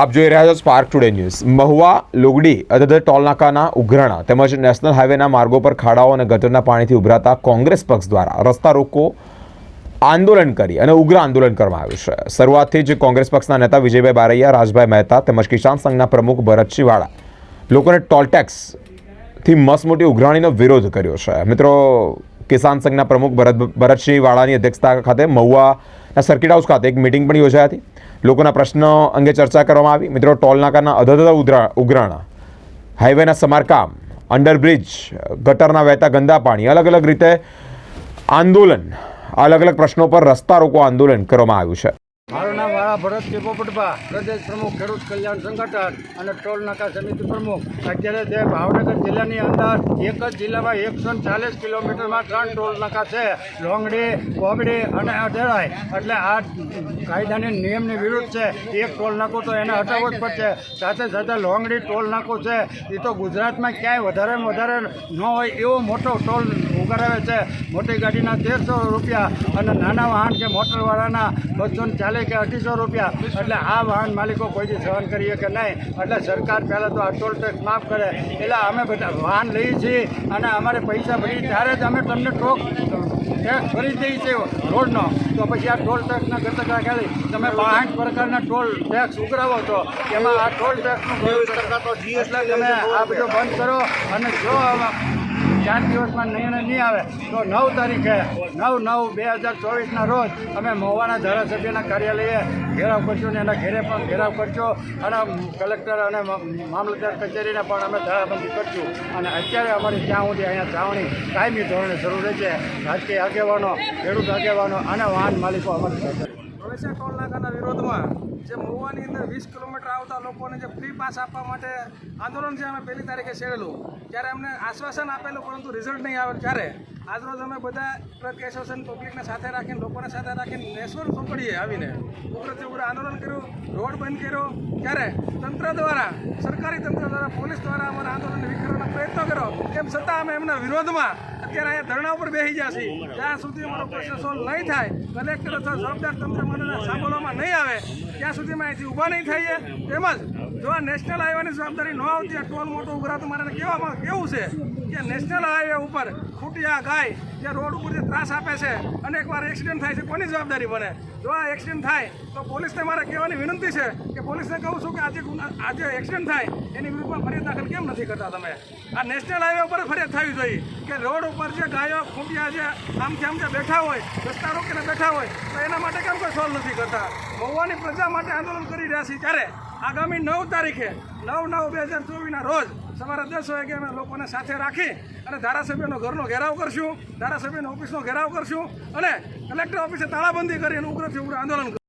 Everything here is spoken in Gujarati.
આપ જોઈ રહ્યા છો spark today news Mahuva, Lugdi અધધર ટોલનાકાના ઉઘરાણા તેમજ નેશનલ હાઈવેના માર્ગો પર ખાડાઓ અને ગટરના પાણીથી ઉભરાતા કોંગ્રેસ પક્ષ દ્વારા રસ્તા રોકો આંદોલન કરી અને ઉગ્ર આંદોલન કરવામાં આવ્યું છે. શરૂઆતથી જ કોંગ્રેસ પક્ષના નેતા વિજયભાઈ બારૈયા, રાજભાઈ મહેતા તેમજ કિસાન સંઘના પ્રમુખ ભરતસિંહ વાળા લોકોને ટોલ ટેક્સથી મસમોટી ઉઘરાણીનો વિરોધ કર્યો છે. મિત્રો, કિસાન સંઘના પ્રમુખ ભરત ભરતસિંહ વાળાની અધ્યક્ષતા ખાતે મહુવાના સર્કિટ હાઉસ ખાતે એક મિટિંગ પણ યોજાઈ હતી. લોકોના પ્રશ્નો અંગે ચર્ચા કરવામાં આવી. મિત્રો ટોલ નાકાના અધધ ઉધરા ઉઘરાણા, હાઈવેના સમારકામ, અંડરબ્રિજ, ગટરના વહેતા ગંદા પાણી અલગ અલગ રીતે આંદોલન અલગ અલગ પ્રશ્નો પર રસ્તા રોકો આંદોલન કરવામાં આવ્યું છે. મારું નામ વાળા ભરત પોપટભા, પ્રદેશ પ્રમુખ, ખેડૂત કલ્યાણ સંગઠન અને ટોલ નાકા સમિતિ પ્રમુખ. અત્યારે તે ભાવનગર જિલ્લાની અંદર એક જ જિલ્લામાં એકસો ચાલીસ કિલોમીટરમાં ત્રણ ટોલ નાકા છે. લોંગડી કોબડી અને અઢેરાય એટલે આ કાયદાની નિયમની વિરુદ્ધ છે. એક ટોલ નાકો તો એને હટાવવો જ પડશે. સાથે સાથે લોંગડી ટોલ નાકો છે. એ તો ગુજરાતમાં ક્યાંય વધારેમાં વધારે ન હોય એવો મોટો ટોલ ઉગારાવે છે. મોટી ગાડીના તેરસો રૂપિયા અને નાના વાહન કે મોટરવાળાના બસો ને ચાલીસ કે અઢીસો રૂપિયા. એટલે આ વાહન માલિકો કોઈથી સહન કરીએ કે નહીં. એટલે સરકાર પહેલાં તો આ ટોલ ટેક્સ માફ કરે. એટલે અમે બધા વાહન લઈએ છીએ અને અમારે પૈસા ભરી ત્યારે જ અમે તમને ટોક ટેક્સ ભરી દઈએ છીએ રોડનો. તો પછી આ ટોલ ટેક્સના ઘટકા ખાલી તમે પાંચ પ્રકારના ટોલ ટેક્સ ઉઘરાવો છો. એમાં આ ટોલ ટેક્સનું એટલે તમે આ બધું બંધ કરો અને જો ચાર દિવસમાં નિર્ણય નહીં આવે, તો નવ તારીખે, નવ નવ બે હજાર ચોવીસના રોજ અમે મહુવાના ધારાસભ્યના કાર્યાલયે ઘેરાવ કરશું ને એના ઘેરે પણ ઘેરાવ કરશો અને કલેક્ટર અને મામલતદાર કચેરીને પણ અમે ધારાબંધી કરશું. અને અત્યારે અમારી ત્યાં સુધી અહીંયા જાવણી કાયમી ધોરણે શરૂ રહેશે રાજકીય આગેવાનો, ખેડૂત આગેવાનો અને વાહન માલિકો અમારી સાથે. પ્રવેશિયા ટોલ વિરોધમાં જે મહુવાની અંદર વીસ કિલોમીટર આવતા લોકોને જે ફ્રી પાસ આપવા માટે આંદોલન છે, અમે પહેલી તારીખે છેડેલું. ત્યારે અમને આશ્વાસન આપેલું, પરંતુ રિઝલ્ટ નહીં આવે ત્યારે આજરોજ અમે બધા ટ્રક એસોસિએશન પબ્લિકને સાથે રાખીને, લોકોને સાથે રાખીને નેશવર ચોકડીએ આવીને. ઉગ્રથી ઉગ્ર આંદોલન કર્યું, રોડ બંધ કર્યો. ત્યારે તંત્ર દ્વારા, સરકારી તંત્ર દ્વારા, પોલીસ દ્વારા અમારા આંદોલનને વિખેરવાનો પ્રયત્ન કર્યો. તેમ છતાં અમે એમના વિરોધમાં અત્યારે અહીંયા ધરણા ઉપર બેસી જશે ત્યાં સુધી અમારો પ્રશ્ન સોલ્વ નહીં થાય, કલેક્ટર અથવા જવાબદાર તંત્ર મને સાંભળવામાં નહીં આવે, ત્યાં સુધીમાં અહીંથી ઊભા નહીં થઈએ. તેમજ જો આ નેશનલ હાઈવેની જવાબદારી ન આવતી, આ ટોલ મોટો ઉભરાતું મારે કહેવામાં કેવું છે કે નેશનલ હાઈવે ઉપર ખૂટ્યા ગાય જે રોડ ઉપર જે ત્રાસ આપે છે અને એકવાર એક્સિડન્ટ થાય છે, કોની જવાબદારી બને? જો આ એક્સિડન્ટ થાય, તો પોલીસને મારે કહેવાની વિનંતી છે કે પોલીસને કહું છું કે આજે આજે એક્સિડન્ટ થાય, એની વિરુદ્ધમાં ફરિયાદ દાખલ કેમ નથી કરતા તમે? આ નેશનલ હાઈવે ઉપર ફરિયાદ થવી જોઈએ કે રોડ ઉપર જે ગાયો, ખૂંટિયા જે આમથી આમ જે બેઠા હોય, રસ્તા રોકીને બેઠા હોય, તો એના માટે કેમ કોઈ સોલ્વ નથી કરતા? મહુવાની પ્રજા માટે આંદોલન કરી રહ્યા છીએ ત્યારે આગામી નવ તારીખે, નવ નવ બે હજાર ચોવીસના રોજ સવારે દસ વાગે અમે લોકોને સાથે રાખી અને ધારાસભ્યનો ઘરનો ઘેરાવ કરશું, ધારાસભ્યની ઓફિસનો ઘેરાવ કરશું અને કલેક્ટર ઓફિસે તાળાબંધી કરીને ઉગ્રથી ઉગ્ર આંદોલન